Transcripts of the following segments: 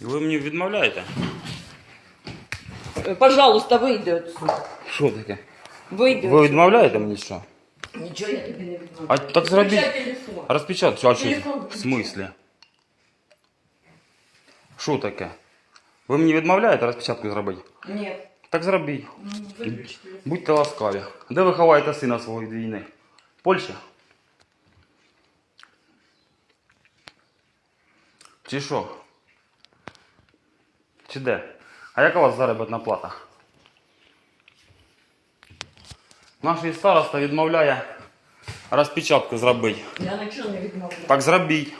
Ви мені відмовляєте? Е, Пожалуйста, вийди отсюда. Що таке? Вийди. Ви відмовляєте мені що? Нічого я тобі не відмовляю. А так зробіть. Включай телефон. Розпечатку. А що? Телефон В смислі? Що таке? Ви мені відмовляєте розпечатку зробити? Ні. Так зробіть. Ну, Виключи телефон. Будьте ласкаві. Де ви ховаєте сина свого від війни? В Польщі? Чи що? Чи де? А яка у вас заробітна плата? Наш староста відмовляє розпечатку зробити. Я нічого не відмовляю. Так зробіть.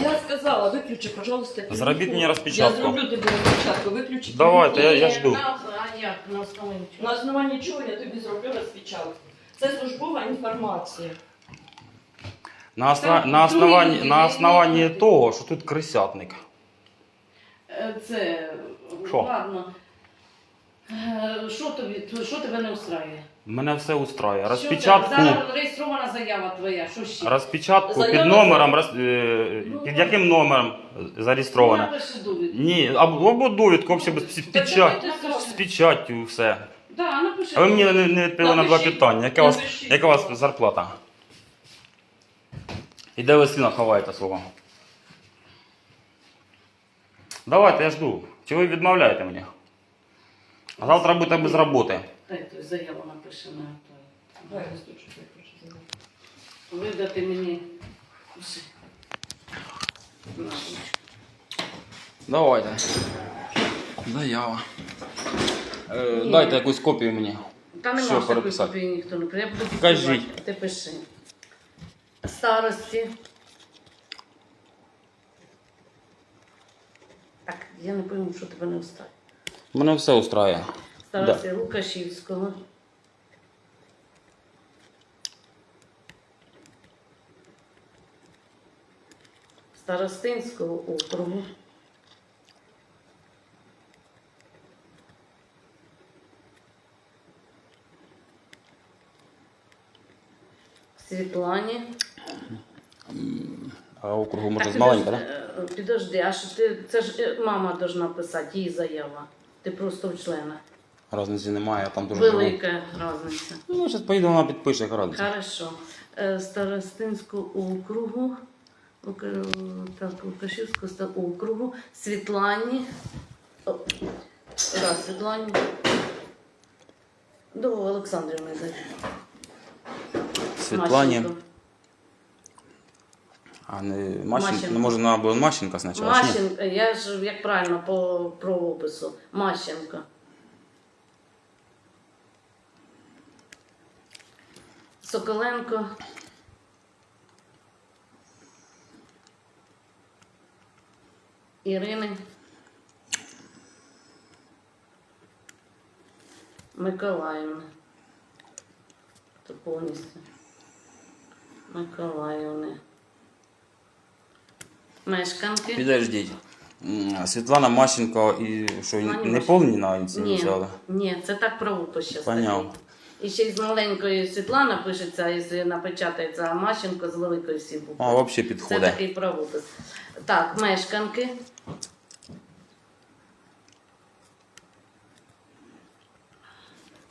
Я сказала, виключи, пожалуйста, телефон. Зробіть мені розпечатку. Я зроблю тобі розпечатку, виключи Давайте, телефон. я, я жду. На, а як? На основі чого? На основанні чого я тобі зроблю розпечатку? Це службова інформація. На, осна... На, основанні, на основанні того, що тут крисятник. Е, Це, Що? ладно. Е, Що тобі, що тебе не устраює? Мене все устраює. Що Розпечатку. Зараз реєстрована заява твоя, що ще? Розпечатку під Заява номером, роз... е, Ну, під яким номером зареєстровано? Напиши довідку. Ні, або, або довідку, взагалі без печать, скажемо. з печаттю все. Да, напиши. А ви мені не, не відповіли на два Напишіть. питання. Яка у вас, Напишіть. яка у вас зарплата? І де ви сина ховаєте свого? Давайте, я жду. Чи ви відмовляєте мені? А завтра будете без роботи. Дай той заяву напиши на той. Дай листочок, я хочу забрати. Видати мені. Пиши. На, Давайте. Заява. Е, дайте якусь копію мені. Та нема Що ж такої переписати? копії ніхто не прийде. Я буду Кажіть. диктувати. Ти пиши. Старості. Так, я не пойму, що тебе не встає. Мене все устраює. Старості Лукашівського. Старостинського округу. Світлані. А округу може з маленька, так? підожди, е, Підожди, а що ти. Це ж е, мама должна писати, її заява. Ти просто в члена. Разниці немає, я там дуже живу. Велика різниця. Ну, зараз поїду, вона підпише, яка разниця. Хорошо. Е, Старостинського округу. Лука- Так, Лукашівського ста- округу. Світлані. О, Да, Світлані. До Олександрівни. Світлані. Мащенко. А не Мащенко. Ну, може, вона була Мащенка спочатку. Мащенко, я ж як правильно по правопису. Мащенко. Соколенко. Ірини. Миколаївни. То повністю. Миколаївни. Мешканки. Підождіть. М, Світлана Мащенко і що, Світлані не Мащенко. повні на Ні, ініціали? ні, це так правопис ще Поняв. стоїть. І ще й з маленької Світлана пишеться, якщо напечатається, а Мащенко з великої всі букви. А, взагалі Це підходить. такий правопис. Так, мешканки.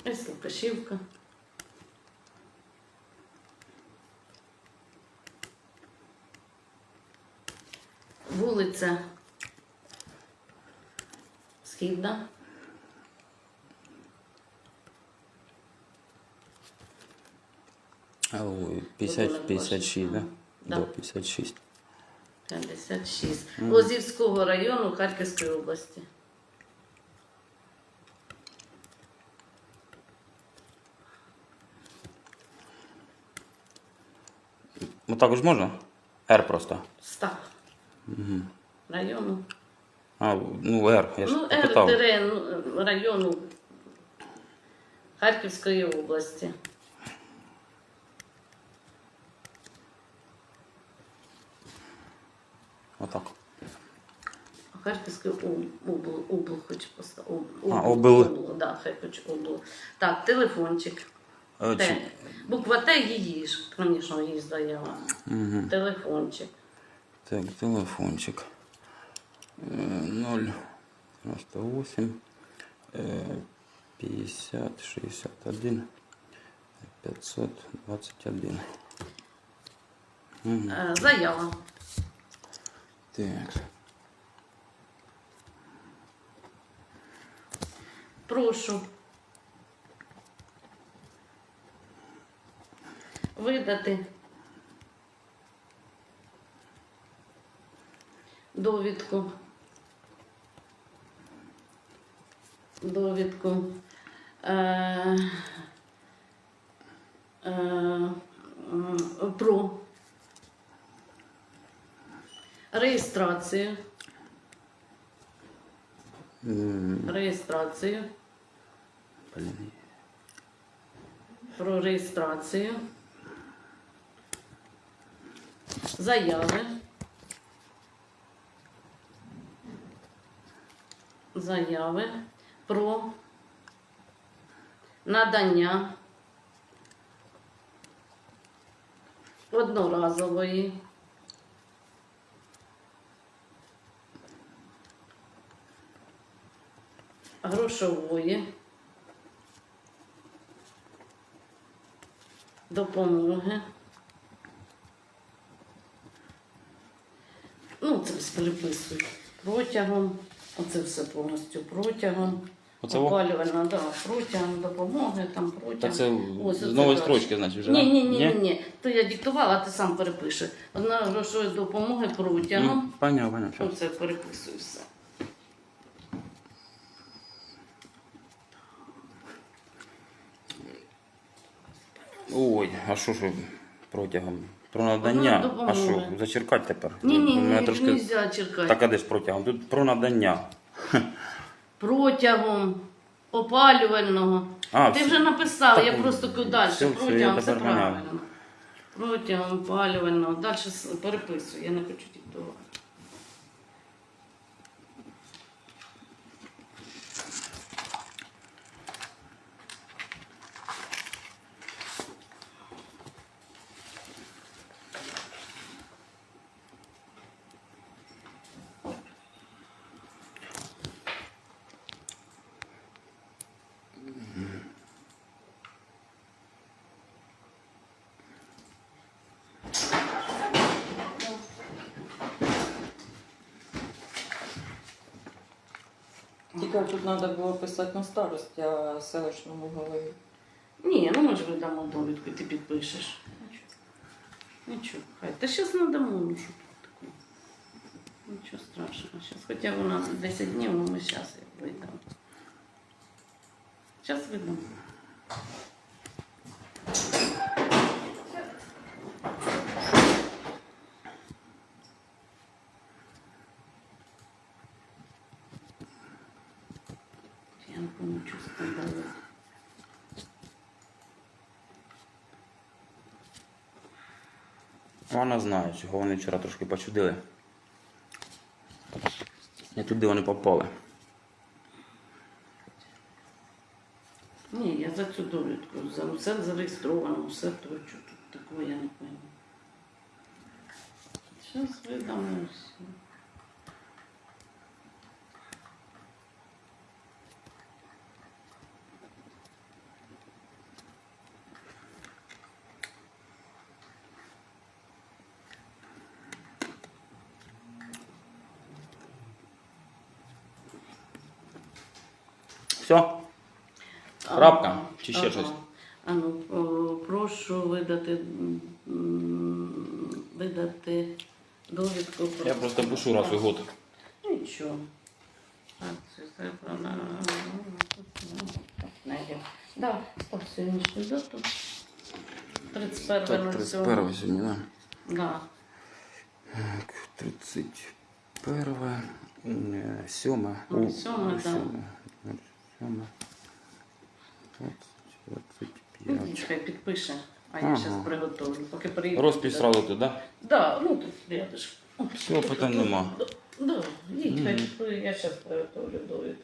Ось Лукашівка. Вулиця Східна. А, ой, 50, 56, да? Да. До 56. 56. Лозівського району Харківської області. Ну так ж можна? Р просто. Району. А, ну Р, я ж Ну. РТР ну, району Харківської області. Отак. Харківський обл, обл хоч поставити. А, обл. Да, хай хоч обл. Так, телефончик. Е, Т. чи- Буква Т її ж, звісно, її заява. Мгм. Телефончик. Так, телефончик. Э, 0, 98, э, 50, 61, 521. Мгм. Е, Заява. Так. Прошу. Видати довідку. Довідку. Е, е, про реєстрацію. Реєстрацію. Про реєстрацію, заяви, заяви про надання одноразової грошової допомоги. Ну, це все переписують. Протягом, оце все повністю протягом. Оце во? Опалювальна, да, протягом допомоги, там протягом. Так це Ось з оце нової так. строчки, значить, вже. Ні, ні, ні, ні, ні. То я диктувала, а ти сам перепиши. Одна грошової допомоги протягом. Ну, Поняв, поняв. щас. Оце переписую все. Ой, а що ж ви протягом? Про надання. А що, допомоги. зачеркати тепер? Ні, ні, У мене ні, трошки... можна черкати. Так, а де ж протягом? Тут про надання. Протягом опалювального. А, Ти вже написав, Так, я просто далі. все, все, Протягом я тепер поняв. правильно. Протягом опалювального. Далі переписую, я не хочу диктувати. Тільки тут треба було писати на старості, а селищному голові. Ні, ну ми ж видамо довідку, ти підпишеш. Нічого. Нічого, хай. Та зараз надамо, ну що тут таке. Нічого страшного. Щас. Хоча вона 10 днів, але ми зараз їх видамо. Зараз видамо. Помню, що сказала. Вона знає, чого вони вчора трошки почудили. Не туди вони попали. Ні, я за цю довідку. За все зареєстровано, все то, що тут такого я не пойму. Зараз видамо все. Все? Крапка? Чи ще Ага. щось? А ну, прошу видати, видати довідку про... Я просто пишу раз у год. Нічого. Так, це про партнерів. Да, так, сьогоднішню дату. 31 Так, 31 сьогодні, да? Да. Так, 31, е, 7, Ну, у- сьоме, да. 7, 7, 25. Ну, підпише, а я зараз приготовлю. Поки приїду. Розпис сразу туди, да? Да, ну тут рядышком. Все, питань нема. Да, да. підпише, я зараз приготовлю довідку.